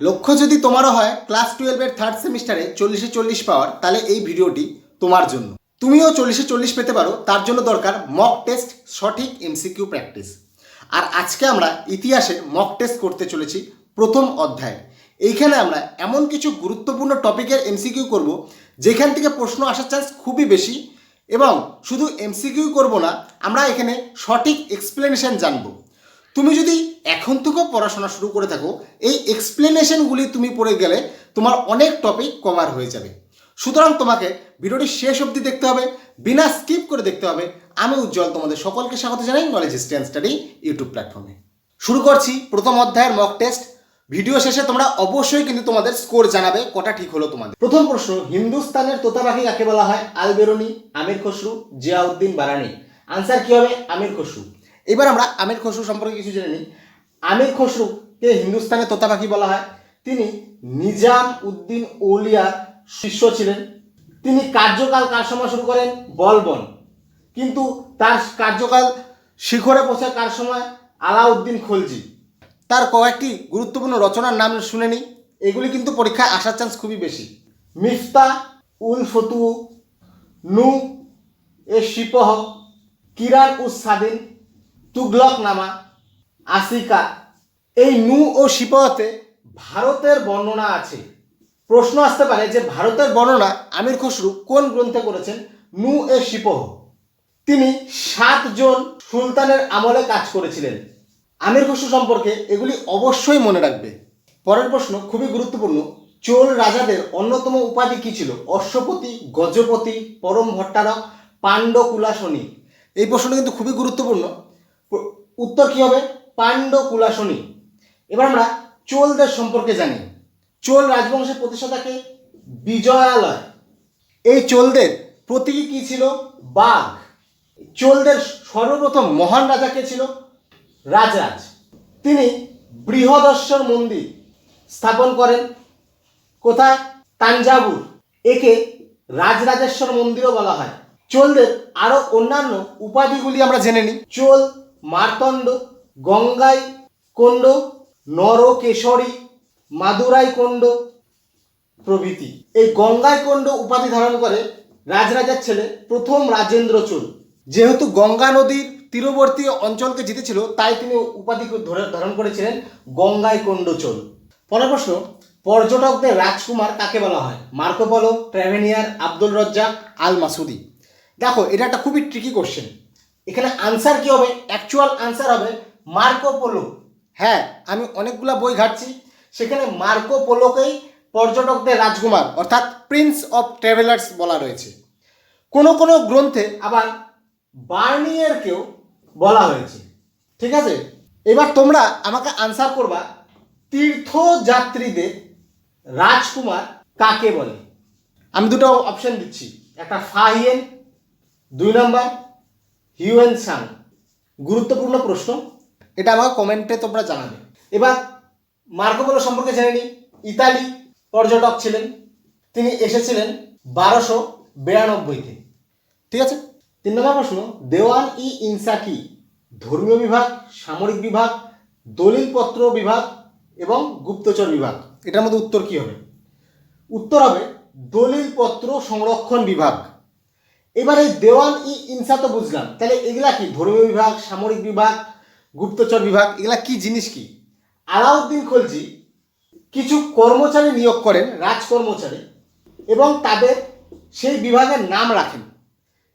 লক্ষ্য যদি তোমারও হয় ক্লাস টুয়েলভের থার্ড সেমিস্টারে চল্লিশে চল্লিশ পাওয়ার, তাহলে এই ভিডিওটি তোমার জন্য। তুমিও চল্লিশে চল্লিশ পেতে পারো, তার জন্য দরকার মক টেস্ট সঠিক এমসিকিউ প্র্যাকটিস আর আজকে আমরা ইতিহাসে মক টেস্ট করতে চলেছি প্রথম অধ্যায়। এইখানে আমরা এমন কিছু গুরুত্বপূর্ণ টপিকের এমসিকিউ করব, যেখান থেকে প্রশ্ন আসার চান্স খুবই বেশি এবং শুধু এমসিকিউ করব না, আমরা এখানে সঠিক এক্সপ্লেনেশন জানব। তুমি যদি এখন থেকেও পড়াশোনা শুরু করে থাকো, এই এক্সপ্লেনেশনগুলি তুমি পড়ে গেলে তোমার অনেক টপিক কভার হয়ে যাবে। সুতরাং তোমাকে ভিডিওটি শেষ অবধি দেখতে হবে, বিনা স্কিপ করে দেখতে হবে। আমি উজ্জ্বল তোমাদের সকলকে স্বাগত জানাই নলেজ স্ট্যান্ড স্টাডি ইউটিউব প্ল্যাটফর্মে শুরু করছি প্রথম অধ্যায়ের মক টেস্ট ভিডিও শেষে তোমরা অবশ্যই কিন্তু তোমাদের স্কোর জানাবে, কটা ঠিক হলো তোমাদের। প্রথম প্রশ্ন, হিন্দুস্তানের তোতাপাখি কাকে বলা হয়? আলবেরনি আমির খসরু, জিয়াউদ্দিন বারানি। আনসার কি হবে? আমির খসরু। এবার আমরা আমির খসরু সম্পর্কে কিছু জেনে নিই। আমির খসরুকে হিন্দুস্তানের তোতা পাখি বলা হয়। তিনি নিজাম উদ্দিন ওলিয়ার শিষ্য ছিলেন। তিনি কার্যকাল কার সময় শুরু করেন বলবন। কিন্তু তার কার্যকাল শিখরে পৌঁছায় কার সময়? আলাউদ্দিন খলজি। তার কয়েকটি গুরুত্বপূর্ণ রচনার নাম শুনে নিই। এগুলি কিন্তু পরীক্ষায় আসার চান্স খুবই বেশি। মিফতা, উল ফতু নু, এ শিপহ কিরান উস স্বাধীন তুগলক নামা আসিকা এই নু ও শিপহতে ভারতের বর্ণনা আছে। প্রশ্ন আসতে পারে যে ভারতের বর্ণনা আমির খসরু কোন গ্রন্থে করেছেন? নু এ শিপহ তিনি সাতজন সুলতানের আমলে কাজ করেছিলেন। আমির খসরু সম্পর্কে এগুলি অবশ্যই মনে রাখবে। পরের প্রশ্ন খুবই গুরুত্বপূর্ণ, চোল রাজাদের অন্যতম উপাধি কি ছিল? অশ্বপতি, গজপতি, পরম ভট্টারক, পাণ্ডকুলাসনী। এই প্রশ্নটা কিন্তু খুবই গুরুত্বপূর্ণ। প্র- উত্তর কি হবে? পাণ্ডকুলাসনী। এবার আমরা চোলদের সম্পর্কে জানি। চোল রাজবংশের প্রতিষ্ঠাতাকে বিজয়ালয়। এই চোলদের প্রতীকী কি ছিল? বাঘ। চোলদের সর্বপ্রথম মহান রাজা কে ছিল? রাজরাজ। তিনি বৃহদশ্বর মন্দির স্থাপন করেন। কোথায়? তাঞ্জাবুর। একে রাজরাজেশ্বর মন্দিরও বলা হয়। চোলদের আরও অন্যান্য উপাধিগুলি আমরা জেনে নিই। চোল মারতণ্ড, গঙ্গাই কোণ্ড, নরকেশরী, মাদুরাই কোণ্ড প্রভৃতি। এই গঙ্গাই কোণ্ড উপাধি ধারণ করে রাজরাজার ছেলে প্রথম রাজেন্দ্র চোল। যেহেতু গঙ্গা নদীর তীরবর্তী অঞ্চলকে জিতেছিল, তাই তিনি উপাধি ধরে ধারণ করেছিলেন গঙ্গাই কোণ্ড চোল। পরের প্রশ্ন, পর্যটকদের রাজকুমার কাকে বলা হয়? মার্কো পলো ট্র্যাভেনিয়ার আব্দুল রজ্জাক, আল মাসুদি। দেখো, এটা একটা খুবই ট্রিকি কোশ্চেন এখানে আনসার কি হবে? অ্যাকচুয়াল আনসার হবে মার্কো পোলো হ্যাঁ আমি অনেকগুলা বই ঘাটছি। সেখানে মার্কো পোলোকেই পর্যটকদের রাজকুমার, অর্থাৎ প্রিন্স অফ ট্রাভেলার্স বলা রয়েছে। কোনো কোনো গ্রন্থে আবার বার্নিয়ারকেও বলা হয়েছে। ঠিক আছে? এবার তোমরা আমাকে আনসার করবা, তীর্থযাত্রীদের রাজকুমার কাকে বলে? আমি দুটো অপশন দিচ্ছি। একটা ফাহিয়েন দুই নম্বর। হিউয়েন সাং গুরুত্বপূর্ণ প্রশ্ন, এটা আমাকে কমেন্টে তোমরা জানাবে। এবার মার্কোপোলো সম্পর্কে জেনে নিই। ইতালি পর্যটক ছিলেন, তিনি এসেছিলেন বারোশো বিরানব্বইতে। ঠিক আছে? তিন নম্বর প্রশ্ন, দেওয়ান ই ইনসা কি ধর্মীয় বিভাগ, সামরিক বিভাগ, দলিলপত্র বিভাগ এবং গুপ্তচর বিভাগ, এটার মধ্যে উত্তর কি হবে? উত্তর হবে দলিলপত্র সংরক্ষণ বিভাগ। এবার দেওয়ান ই ইনসা তো বুঝলাম। তাহলে এগুলা কি? ধর্মীয় বিভাগ, সামরিক বিভাগ, গুপ্তচর বিভাগ, এগুলা কি জিনিস কি? আলাউদ্দিন খলজি কিছু কর্মচারী নিয়োগ করেন, রাজ কর্মচারী, এবং তাদের সেই বিভাগের নাম রাখেন।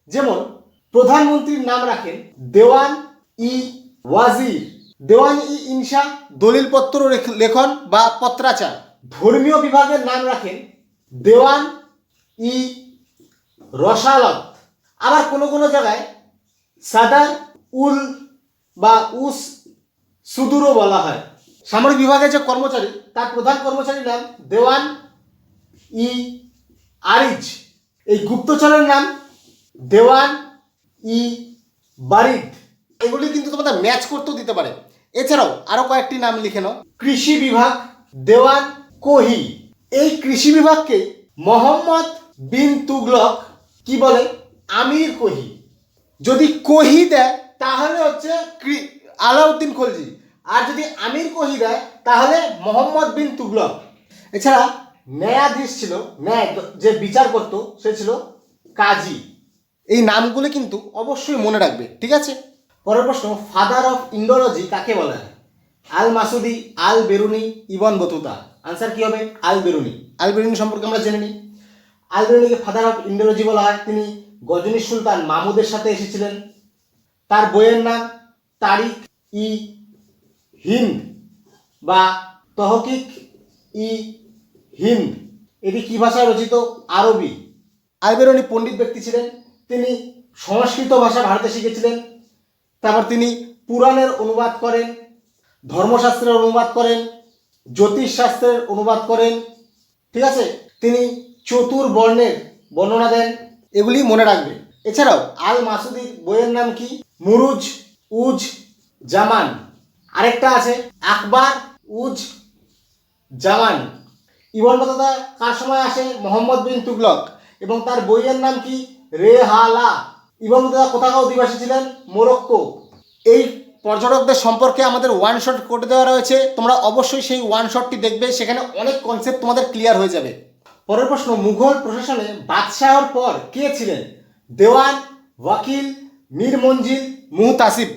যেমন প্রধানমন্ত্রীর নাম রাখেন দেওয়ান ই ওয়াজির। দেওয়ান ই ইনসা দলিলপত্র লেখ- লেখন বা পত্রাচার। ধর্মীয় বিভাগের নাম রাখেন দেওয়ান ই রসালত। আবার কোনো কোনো জায়গায় সাদা উল বা উস সুদূরও বলা হয়। সামরিক বিভাগের যে কর্মচারী, তার প্রধান কর্মচারীর নাম দেওয়ান ই আরিজ। এই গুপ্তচরের নাম দেওয়ান ই বারিদ। এগুলি কিন্তু তোমাদের ম্যাচ করতেও দিতে পারে। এছাড়াও আরও কয়েকটি নাম লিখে নাও। কৃষি বিভাগ দেওয়ান কোহি। এই কৃষি বিভাগকে মোহাম্মদ বিন তুগলক কি বলে? আমির কোহি। যদি কোহি দেয়, তাহলে হচ্ছে আলাউদ্দিন খলজি। আর যদি আমির কোহি দেয়, তাহলে মোহাম্মদ বিন তুগলক। এছাড়া ন্যায়াধীশ ছিল, ন্যায় যে বিচার করতো, সে ছিল কাজী। এই নামগুলো কিন্তু অবশ্যই মনে রাখবে, ঠিক আছে? পরের প্রশ্ন ফাদার অফ ইন্ডোলজি কাকে বলা হয়? Al Masudi, Al Beruni, Ibn Battuta. Answer কি হবে? আল বেরুনি। আল বেরুনি সম্পর্কে আমরা জেনে নিই। আল বেরুনিকে ফাদার অফ ইন্ডোলজি বলা হয়। তিনি গজনী সুলতান মাহমুদের সাথে এসেছিলেন। তার বইয়ের নাম তারিখ ই হিন্দ বা তহকিক ই হিন্দ। এটি কি ভাষায় রচিত? আরবি। আলবেরনি পণ্ডিত ব্যক্তি ছিলেন। তিনি সংস্কৃত ভাষা ভারতে শিখেছিলেন। তারপর তিনি পুরাণের অনুবাদ করেন, ধর্মশাস্ত্রের অনুবাদ করেন, জ্যোতিষশাস্ত্রের অনুবাদ করেন। ঠিক আছে? তিনি চতুর বর্ণের বর্ণনা দেন। এগুলি মনে রাখবে। এছাড়াও, আল মাসুদির বইয়ের নাম কি? মুরুজ উজ জামান। আরেকটা আছে, আকবর উজ জামান। ইবন বতাদা কার সময় আসে? মোহাম্মদ বিন তুগলক। এবং তার বইয়ের নাম কি? রেহালা। ইবন বতাদা কোথাকার অধিবাসী ছিলেন? মোরক্কো। এই পর্যটকদের সম্পর্কে আমাদের ওয়ান শট করে দেওয়া রয়েছে। তোমরা অবশ্যই সেই ওয়ান শটটি দেখবে। সেখানে অনেক কনসেপ্ট তোমাদের ক্লিয়ার হয়ে যাবে। পরের প্রশ্ন, মুঘল প্রশাসনে বাদশাহর পর কে ছিলেন? দেওয়ান, ওয়াকিল, মীর মঞ্জিল মুহতাসিফ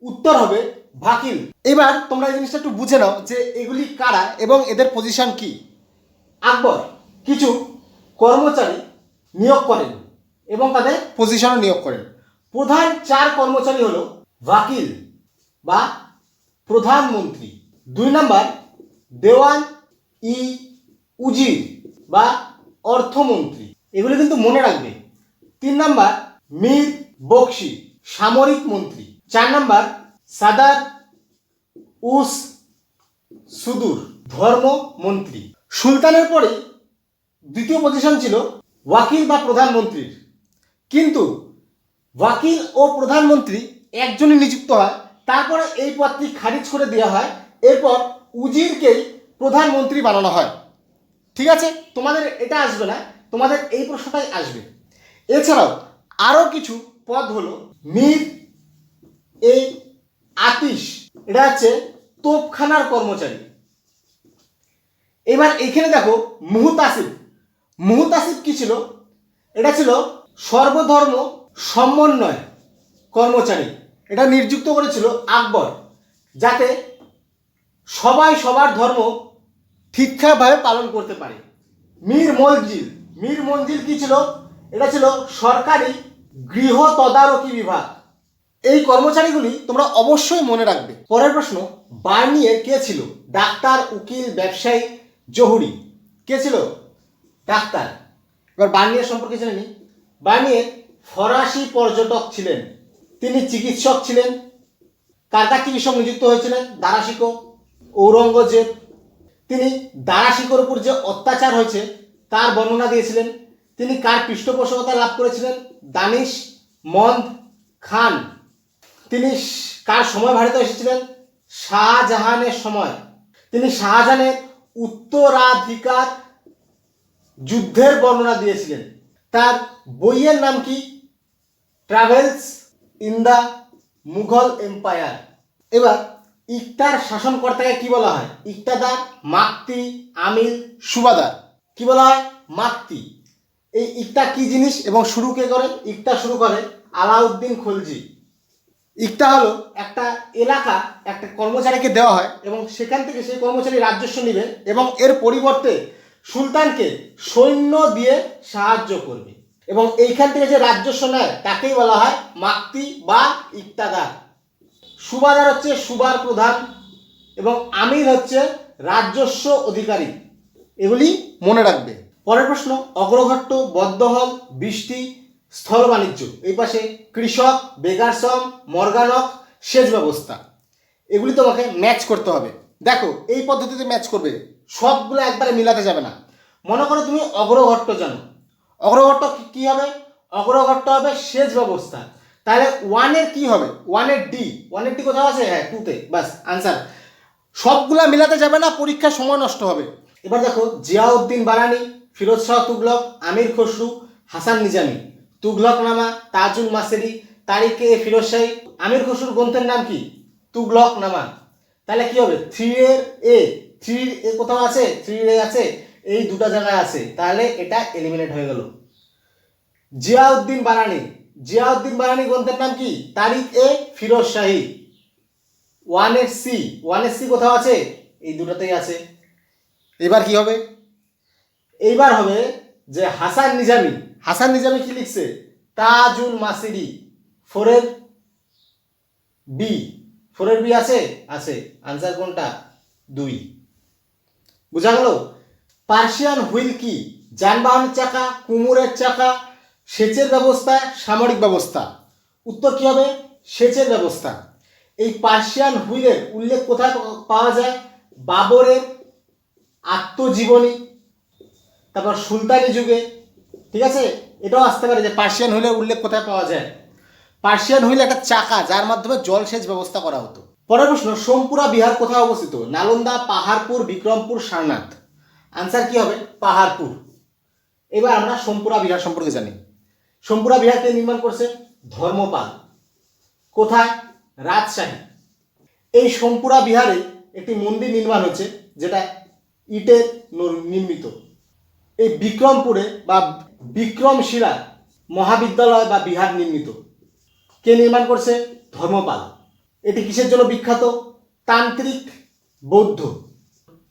উত্তর হবে ভাকিল। এবার তোমরা এই জিনিসটা একটু বুঝে নাও যে এগুলি কারা এবং এদের পজিশন কি। আকবর কিছু কর্মচারী নিয়োগ করেন এবং তাদের পজিশনও নিয়োগ করেন। প্রধান চার কর্মচারী হলো ওয়াকিল বা প্রধানমন্ত্রী। দুই নাম্বার, দেওয়ান ই উজির। বা অর্থমন্ত্রী। এগুলো কিন্তু মনে রাখবে। তিন নাম্বার, মীর বক্সি, সামরিক মন্ত্রী। চার নাম্বার সাদার উস সুদূর ধর্মমন্ত্রী সুলতানের পরে দ্বিতীয় পজিশন ছিল ওয়াকিল বা প্রধানমন্ত্রীর। কিন্তু ওয়াকিল ও প্রধানমন্ত্রী একজনই নিযুক্ত হয়, তারপরে এই পদটি খারিজ করে দেওয়া হয়। এরপর উজিরকেই প্রধানমন্ত্রী বানানো হয়। ঠিক আছে? তোমাদের এটা আসবে না, তোমাদের এই প্রশ্নটাই আসবে। এছাড়াও আরও কিছু পদ হলো মীর, এই, আতিশ, এটা হচ্ছে তোপখানার কর্মচারী। এবার এখানে দেখো মুহতাসিব। মুহতাসিব কি ছিল? এটা ছিল সর্বধর্ম সমন্বয় কর্মচারী। এটা নিযুক্ত করেছিল আকবর, যাতে সবাই সবার ধর্ম ঠিকঠাকভাবে পালন করতে পারে। মীর মঞ্জিল মীর মঞ্জিল কি ছিল? এটা ছিল সরকারি গৃহ তদারকি বিভাগ। এই কর্মচারীগুলি তোমরা অবশ্যই মনে রাখবে। পরের প্রশ্ন বার্নিয়ে কে ছিল? ডাক্তার, উকিল, ব্যবসায়ী, জহুরি। কে ছিল? ডাক্তার। এবার বার্নিয়ার সম্পর্কে জেনে নিই। বার্নিয়ে ফরাসি পর্যটক ছিলেন। তিনি চিকিৎসক ছিলেন। কার কার চিকিৎসক নিযুক্ত হয়েছিলেন? দারাশিকো, ঔরঙ্গজেব তিনি দারাশিকোর উপর যে অত্যাচার হয়েছে, তার বর্ণনা দিয়েছিলেন। তিনি কার পৃষ্ঠপোষকতা লাভ করেছিলেন? দানিশ মন্দ খান। তিনি কার সময় ভারতে এসেছিলেন? শাহজাহানের সময়। তিনি শাহজাহানের উত্তরাধিকার যুদ্ধের বর্ণনা দিয়েছিলেন। তার বইয়ের নাম কি? Travels in the Mughal empire. এবার ইকতার শাসনকর্তাকে কি বলা হয়? ইকতাদার, মাক্তি, আমিল, সুবাদার। কি বলা হয়? মাক্তি। এই ইকতা কি জিনিস এবং শুরু কে করে? ইকতা শুরু করে আলাউদ্দিন খলজি। ইকতা হলো একটা এলাকা, একটা কর্মচারীকে দেওয়া হয় এবং সেখান থেকে সেই কর্মচারী রাজস্ব নেবে এবং এর পরিবর্তে সুলতানকে সৈন্য দিয়ে সাহায্য করবে। এবং এইখান থেকে যে রাজস্ব নেয়, তাকেই বলা হয় মাক্তি বা ইকতাদার। সুবাদার হচ্ছে সুবার প্রধান এবং আমির হচ্ছে রাজস্ব অধিকারী। এগুলি মনে রাখবে। পরের প্রশ্ন, অগ্রঘট্ট, বদ্ধহল, বৃষ্টি, স্থল বাণিজ্য। এই পাশে কৃষক, বেকার শ্রম, মর্গানক, সেচ ব্যবস্থা। এগুলি তোমাকে ম্যাচ করতে হবে। দেখো, এই পদ্ধতিতে ম্যাচ করবে। সবগুলো একবারে মিলাতে যাবে না। মনে করো তুমি অগ্রঘট্ট জানো। অগ্রঘট্ট কি হবে? অগ্রঘট্ট হবে সেচ ব্যবস্থা। তাহলে ওয়ানের কি হবে? ওয়ানের ডি ওয়ানের ডি কোথাও আছে? হ্যাঁ টুতে বাস আনসার সবগুলা মিলাতে যাবে না, পরীক্ষার সময় নষ্ট হবে। এবার দেখো, জিয়াউদ্দিন বারানি ফিরোজ শাহ তুগলক, আমির খসরু, হাসান নিজামি। তুগলকনামা তাজুল মাসেরি, তারিকে ফিরোজ শাহী। আমির খসরুর গ্রন্থের নাম কি? তুগলকনামা তাহলে কি হবে? থ্রি এর এ থ্রি এ কোথাও আছে? থ্রি এ আছে। এই দুটো জায়গায় আছে। তাহলে এটা এলিমিনেট হয়ে গেল। জিয়াউদ্দিন বানানি জিয়াউদ্দিন বানানি গ্রন্থের নাম কি? তারিখ এ ফিরোজ শাহী। ওয়ানের সি। ওয়ানের সি কোথাও আছে? এই দুটোতেই আছে। এবার কি হবে? এইবার হবে যে হাসান নিজামি। হাসান নিজামি কি লিখছে? তাজুল মাসিরি। ফোরের বি। ফোরের বি আছে? আছে। আনসার কোনটা? দুই। বুঝা গেল? পার্সিয়ান হুইল কি? যানবাহনের চাকা কুমোরের চাকা সেচের ব্যবস্থা, সামরিক ব্যবস্থা। উত্তর কি হবে? সেচের ব্যবস্থা। এই পার্সিয়ান হুইলের উল্লেখ কোথায় পাওয়া যায়? বাবরের আত্মজীবনী, তারপর সুলতানি যুগে, ঠিক আছে? এটাও আসতে পারে যে পার্সিয়ান হুইলের উল্লেখ কোথায় পাওয়া যায়? পার্সিয়ান হুইল একটা চাকা, যার মাধ্যমে জলসেচ ব্যবস্থা করা হতো। পরের প্রশ্ন, সোমপুরা বিহার কোথায় অবস্থিত? নালন্দা, পাহাড়পুর, বিক্রমপুর, সারনাথ। আনসার কি হবে? পাহাড়পুর। এবার আমরা সোমপুরা বিহার সম্পর্কে জানি। সোমপুরা বিহারকে নির্মাণ করছে ধর্মপাল। কোথায়? রাজশাহী। এই সোমপুরা বিহারে একটি মন্দির নির্মাণ হচ্ছে, যেটা ইটের নির্মিত। এই বিক্রমপুরে বা বিক্রমশিলা মহাবিদ্যালয় বা বিহার নির্মিত। কে নির্মাণ করছে? ধর্মপাল। এটি কিসের জন্য বিখ্যাত? তান্ত্রিক বৌদ্ধ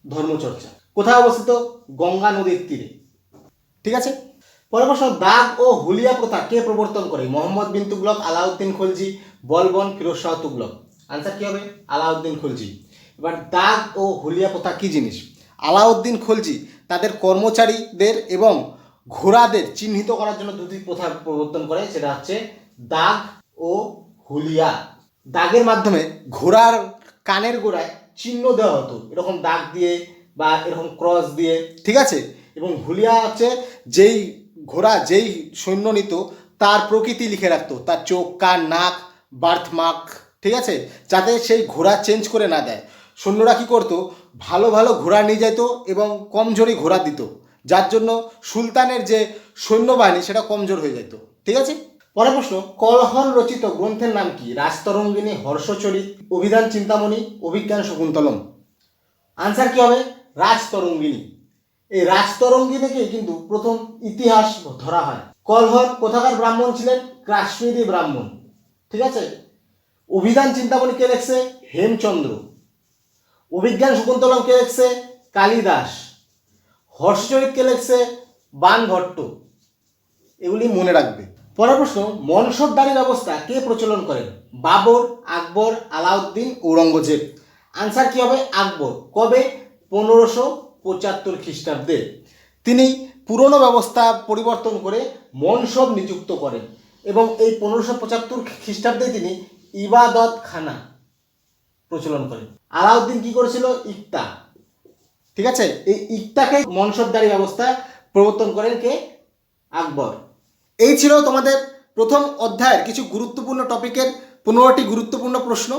ধর্মচর্চা। কোথায় অবস্থিত? গঙ্গা নদীর তীরে। ঠিক আছে? পরের দাগ ও হুলিয়া প্রথা কে প্রবর্তন করে? মোহাম্মদ বিন তুগলক, আলাউদ্দিন খলজি, বলবন ফিরোজ শাহ তুগলক। আনসার কি হবে? আলাউদ্দিন খলজি। এবার দাগ ও হুলিয়া প্রথা কি জিনিস? আলাউদ্দিন খলজি তাদের কর্মচারীদের এবং ঘোড়াদের চিহ্নিত করার জন্য দুটি প্রথা প্রবর্তন করে, সেটা হচ্ছে দাগ ও হুলিয়া। দাগের মাধ্যমে ঘোড়ার কানের গোড়ায় চিহ্ন দেওয়া হতো। এরকম দাগ দিয়ে বা এরকম ক্রস দিয়ে। ঠিক আছে? এবং হুলিয়া হচ্ছে যেই ঘোড়া যেই সৈন্য নিত, তার প্রকৃতি লিখে রাখতো। তার চোখ, কান, নাক, বার্থ মার্ক, ঠিক আছে? যাতে সেই ঘোড়া চেঞ্জ করে না দেয়। সৈন্যরা কী করতো? ভালো ভালো ঘোড়া নিয়ে যেত এবং কমজোরি ঘোড়া দিত। যার জন্য সুলতানের যে সৈন্যবাহিনী, সেটা কমজোর হয়ে যেত ঠিক আছে? পরের প্রশ্ন কলহন রচিত গ্রন্থের নাম কি? রাজতরঙ্গিনী, হর্ষচরিত, অভিধান চিন্তামণি, অভিজ্ঞান শকুন্তলম। আনসার কি হবে? রাজতরঙ্গিনী। এই রাজতরঙ্গিনীকে কিন্তু প্রথম ইতিহাস ধরা হয়। কলহর কোথাকার ব্রাহ্মণ ছিলেন? কাশ্মীরি ব্রাহ্মণ। ঠিক আছে? অভিধান চিন্তামণি কে লেখছে? হেমচন্দ্র। অভিজ্ঞান শকুন্তলম কে লেখছে? কালিদাস। হর্ষচরিত কে লেখছে? বানভট্ট। এগুলি মনে রাখবে। পরের প্রশ্ন মনসবদারি ব্যবস্থা কে প্রচলন করেন? বাবর, আকবর, আলাউদ্দিন, ঔরঙ্গজেব। আনসার কি হবে? আকবর। কবে? পনেরোশো পঁচাত্তর খ্রিস্টাব্দে তিনি পুরনো ব্যবস্থা পরিবর্তন করে মনসব নিযুক্ত করেন এবং এই পনেরোশো পঁচাত্তর খ্রিস্টাব্দে তিনি ইবাদত খানা প্রচলন করেন। আলাউদ্দিন কি করেছিল? ইকতা। ঠিক আছে? এই ইকতাকে মনসবদারি ব্যবস্থা প্রবর্তন করেন কে? আকবর। এই ছিল তোমাদের প্রথম অধ্যায়ের কিছু গুরুত্বপূর্ণ টপিকের পনেরোটি গুরুত্বপূর্ণ প্রশ্ন।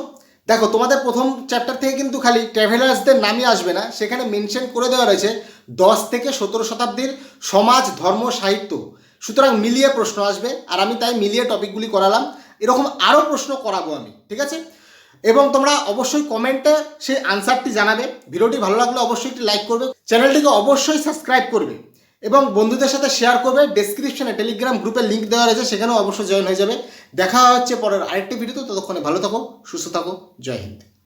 দেখো, তোমাদের প্রথম চ্যাপ্টার থেকে কিন্তু খালি ট্রাভেলার্সদের নামই আসবে না। সেখানে মেনশন করে দেওয়া রয়েছে দশ থেকে সতেরো শতাব্দীর সমাজ, ধর্ম, সাহিত্য। সুতরাং মিলিয়ে প্রশ্ন আসবে, আর আমি তাই মিলিয়ে টপিকগুলি করালাম। এরকম আরও প্রশ্ন করাবো আমি, ঠিক আছে? এবং তোমরা অবশ্যই কমেন্টে সেই আনসারটি জানাবে। ভিডিওটি ভালো লাগলে অবশ্যই একটি লাইক করবে। চ্যানেলটিকে অবশ্যই সাবস্ক্রাইব করবে। এবং বন্ধুদের সাথে শেয়ার করবে। ডেসক্রিপশনে টেলিগ্রাম গ্রুপের লিঙ্ক দেওয়া রয়েছে, সেখানেও অবশ্যই জয়েন হয়ে যাবে। দেখা হচ্ছে পরের আরেকটি ভিডিওতে ততক্ষণে ভালো থাকো, সুস্থ থাকো, জয় হিন্দ।